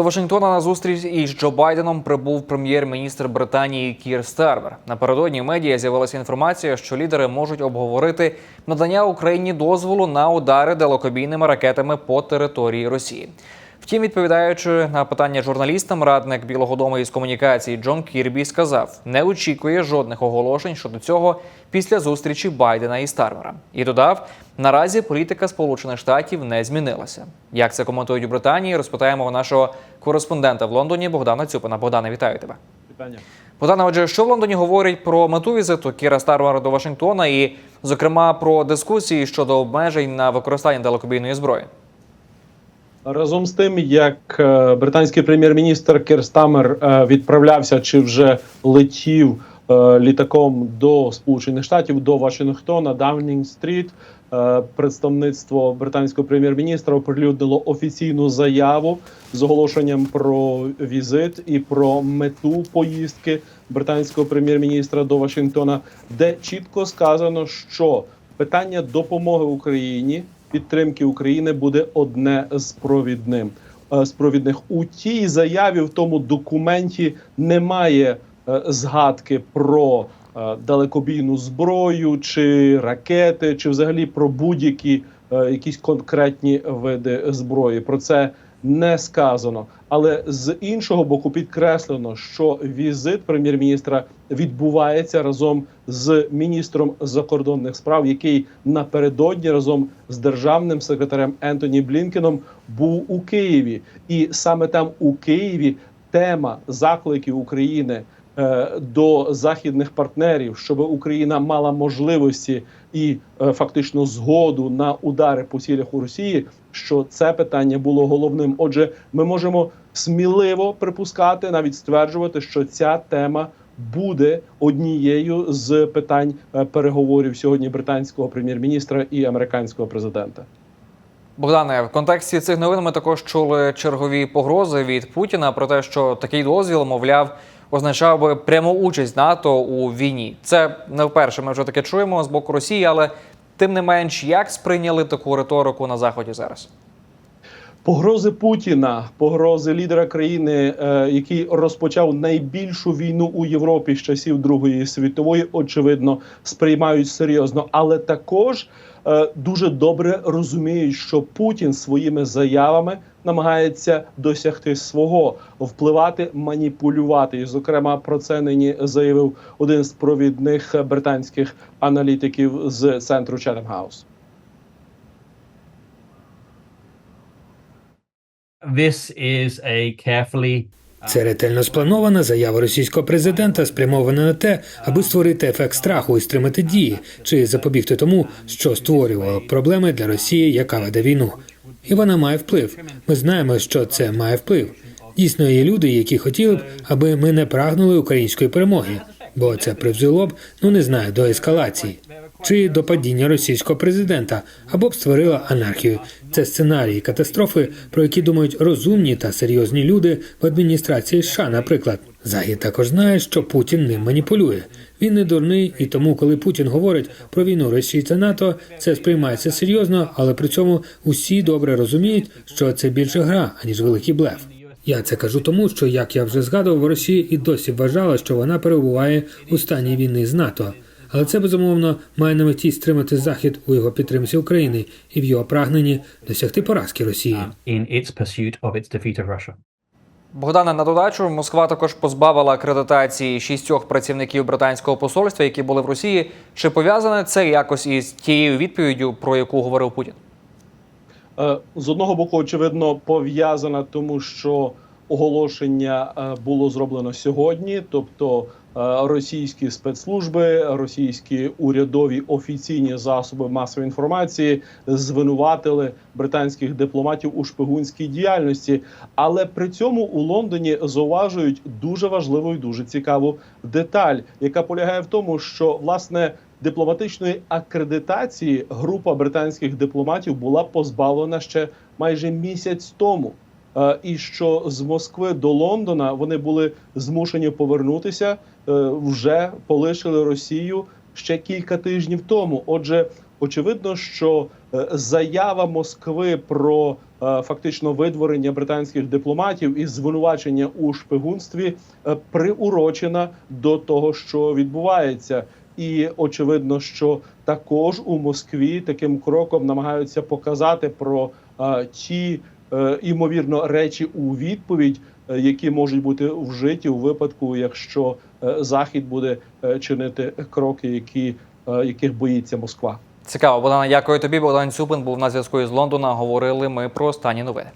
До Вашингтона на зустріч із Джо Байденом прибув прем'єр-міністр Британії Кір Старвер. Напередодні медіа з'явилася інформація, що лідери можуть обговорити надання Україні дозволу на удари далекобійними ракетами по території Росії. Втім, відповідаючи на питання журналістам, радник Білого Дому із комунікації Джон Кірбі сказав, не очікує жодних оголошень щодо цього після зустрічі Байдена і Стармера. І додав, наразі політика Сполучених Штатів не змінилася. Як це коментують у Британії, розпитаємо у нашого кореспондента в Лондоні Богдана Цюпина. Богдане, вітаю тебе. Питання. Богдане, отже, що в Лондоні говорять про мету візиту Кіра Стармера до Вашингтона і, зокрема, про дискусії щодо обмежень на використання далекобійної зброї. Разом з тим, як е, британський прем'єр-міністр Кір Стамер е, відправлявся чи вже летів е, літаком до Сполучених Штатів до Вашингтона, Даунінг-стріт, е, представництво британського прем'єр-міністра оприлюднило офіційну заяву з оголошенням про візит і про мету поїздки британського прем'єр-міністра до Вашингтона, де чітко сказано, що питання допомоги Україні підтримки України буде одне з провідним е, з провідних у тій заяві в тому документі немає е, згадки про е, далекобійну зброю чи ракети, чи взагалі про будь-які якісь конкретні види зброї. Про це не сказано. Але з іншого боку, підкреслено, що візит прем'єр-міністра відбувається разом з міністром закордонних справ, який напередодні разом з державним секретарем Ентоні Блінкеном був у Києві, і саме там у Києві тема закликів України до західних партнерів, щоб Україна мала можливості і е, фактично згоду на удари по цілях у Росії. Що це питання було головним? Отже, ми можемо сміливо припускати, навіть стверджувати, що ця тема буде однією з питань е, переговорів сьогодні британського прем'єр-міністра і американського президента. Богдане, в контексті цих новин ми також чули чергові погрози від Путіна про те, що такий дозвіл, мовляв, означав би пряму участь НАТО у війні. Це не вперше. Ми вже таке чуємо з боку Росії, але тим не менш, як сприйняли таку риторику на заході зараз? Погрози Путіна, погрози лідера країни, е, який розпочав найбільшу війну у Європі з часів Другої світової, очевидно, сприймають серйозно, але також е, дуже добре розуміють, що Путін своїми заявами намагається досягти свого, впливати, маніпулювати. І, зокрема, про це нині заявив один з провідних британських аналітиків з центру Chatham House. This is a carefully Це ретельно спланована заява російського президента, спрямована на те, аби створити ефект страху і стримати дії, чи запобігти тому, що створювало проблеми для Росії, яка веде війну. І вона має вплив. Ми знаємо, що це має вплив. Дійсно, є люди, які хотіли б, аби ми не прагнули української перемоги, бо це призвело б, ну не знаю, до ескалації чи до падіння російського президента, або б створила анархію. Це сценарії катастрофи, про які думають розумні та серйозні люди в адміністрації США, наприклад. Захід також знає, що Путін ним маніпулює. Він не дурний, і тому, коли Путін говорить про війну Росії та НАТО, це сприймається серйозно, але при цьому усі добре розуміють, що це більше гра, аніж великий блеф. Я це кажу тому, що як я вже згадував, Росія і досі вважала, що вона перебуває у стані війни з НАТО. Але це безумовно має на меті стримати захід у його підтримці України і в його прагненні досягти поразки Росії. Богдане, на додачу, Москва також позбавила акредитації шістьох працівників британського посольства, які були в Росії. Чи пов'язане це якось із тією відповіддю, про яку говорив Путін? Е, з одного боку, очевидно, пов'язана, тому що оголошення е, було зроблено сьогодні, тобто е, російські спецслужби, російські урядові офіційні засоби масової інформації звинуватили британських дипломатів у шпигунській діяльності. Але при цьому у Лондоні зауважують дуже важливу і дуже цікаву деталь, яка полягає в тому, що власне дипломатичної акредитації група британських дипломатів була позбавлена ще майже місяць тому. І що з Москви до Лондона вони були змушені повернутися, е, вже полишили Росію ще кілька тижнів тому. Отже, очевидно, що е, заява Москви про е, фактично видворення британських дипломатів і звинувачення у шпигунстві приурочена до того, що відбувається. І очевидно, що також у Москві таким кроком намагаються показати про е, ті імовірно речі у відповідь, е, які можуть бути вжиті у випадку, якщо е, Захід буде е, чинити кроки, які, е, яких боїться Москва. Цікаво, Богдана, дякую тобі. Богдан Цюпин був на зв'язку із Лондона. Говорили ми про останні новини.